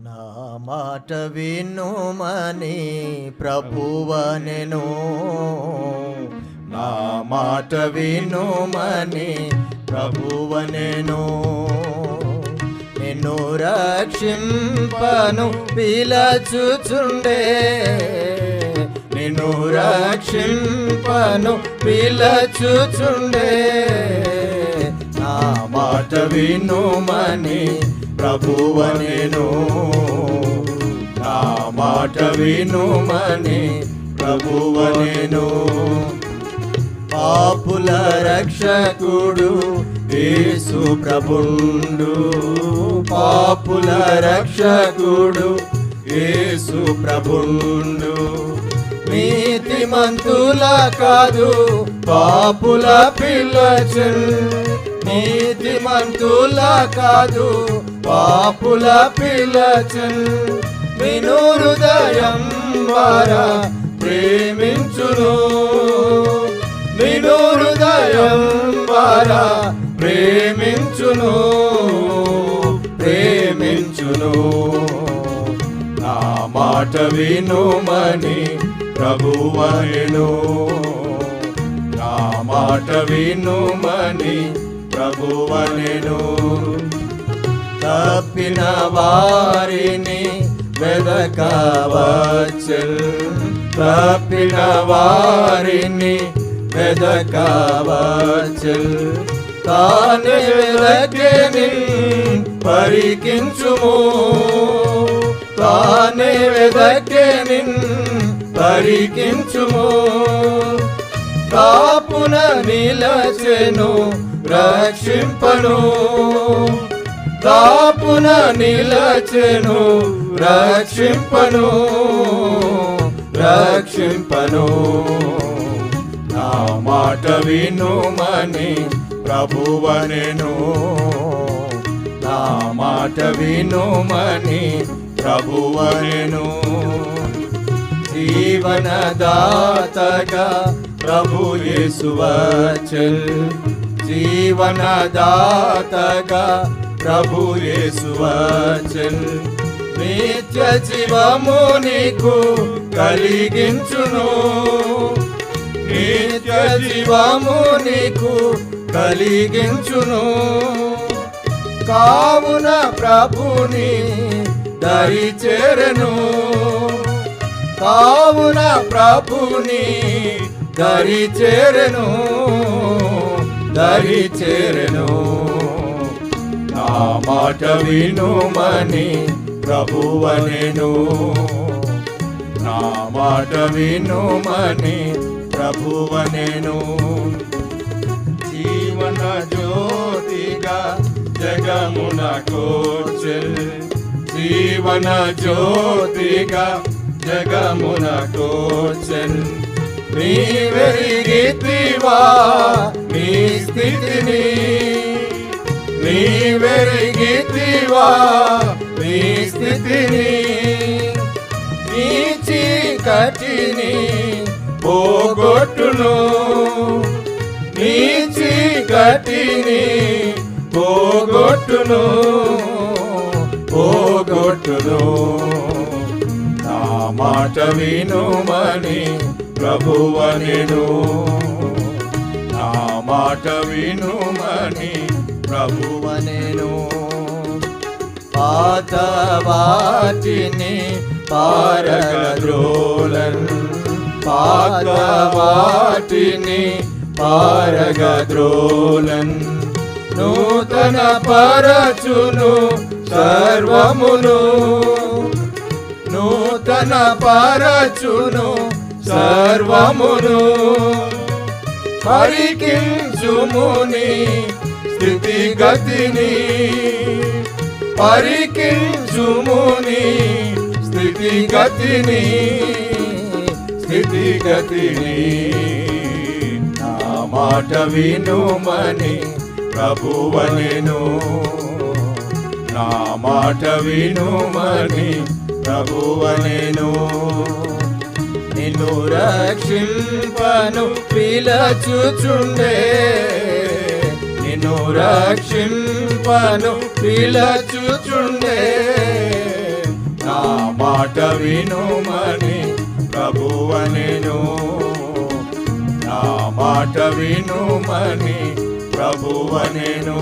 నా మాట వినుమని ప్రభువనెను. నా మాట వినుమని ప్రభువనెను. నిన్ను రక్షింపను పిలచుచుండే. నిన్ను రక్షింపను పిలచుచుండే. నా మాట వినుమని ప్రభువనేను. నా మాట వినుమని ప్రభువనెను. పాపుల రక్షకుడు యేసు ప్రభుండు. పాపుల రక్షకుడు యేసు ప్రభుండు. నీతిమంతుల కాదు పాపుల పిల్లచన్. నీతిమంతుల కాదు పాపుల పిలచన్ విను హృదయం వారా ప్రేమించును. విను హృదయం వారా ప్రేమించును ప్రేమించును. నా మాట వినుమని ప్రభువనెను నా మాట వినుమని ప్రభువనెను తప్పిన వారిని వెదకవచ్చు తప్పిన వారిని వెదకవచ్చు తాను వెదకెని పరికించుము. తానే వెదకెని పరికించుము. కాపున నిలచెను రక్షింపను. దాపున నిలచెను రక్షింపను రక్షింపను. నా మాట వినుమని ప్రభువనెను. నా మాట వినుమని ప్రభువనెను. జీవనదాతగా ప్రభు యేసువచల్ జీవనదాతగా ప్రభు యేసువచల్ నిత్య జీవము నీకు కలిగించును. నిత్య జీవము నీకు కలిగించును. కావున ప్రభుని దరి చేరను. కావున ప్రభుని దరి చేరను. దరి చేరను. నా మాట వినుమని ప్రభువనెను. నా మాట వినుమని ప్రభువనెను. జీవన జ్యోతిగా జగమున కోచెల్ జీవన జ్యోతిగా జగమున కోచెల్ నీ వెరిగితివా నీ స్థితిని నీ వెరిగితివా నీ స్థితిని నీ చీకటిని పోగొట్టును. నీ చీకటిని పోగొట్టును పోగొట్టును. నా మాట వినుమని ప్రభువనెను నా మాట వినుమని ప్రభువనేను. పాత వాటిని పారగద్రోలన్. పాత వాటిని పారగద్రోలన్. నూతన పరచును సర్వమును. నూతన పరచును సర్వమును. పరికించుముని స్థితిగతిని పరికించుముని. స్థితిగతిని స్థితిగతిని నా మాట వినుమని ప్రభువనెను. నా మాట వినుమని ప్రభువనెను. నిన్ను రక్షింపను పిలచుచుండే. నిన్ను రక్షింపను పిలచుచుండే మాట వినుమని ప్రభువనెను. నా మాట వినుమని ప్రభువనెను.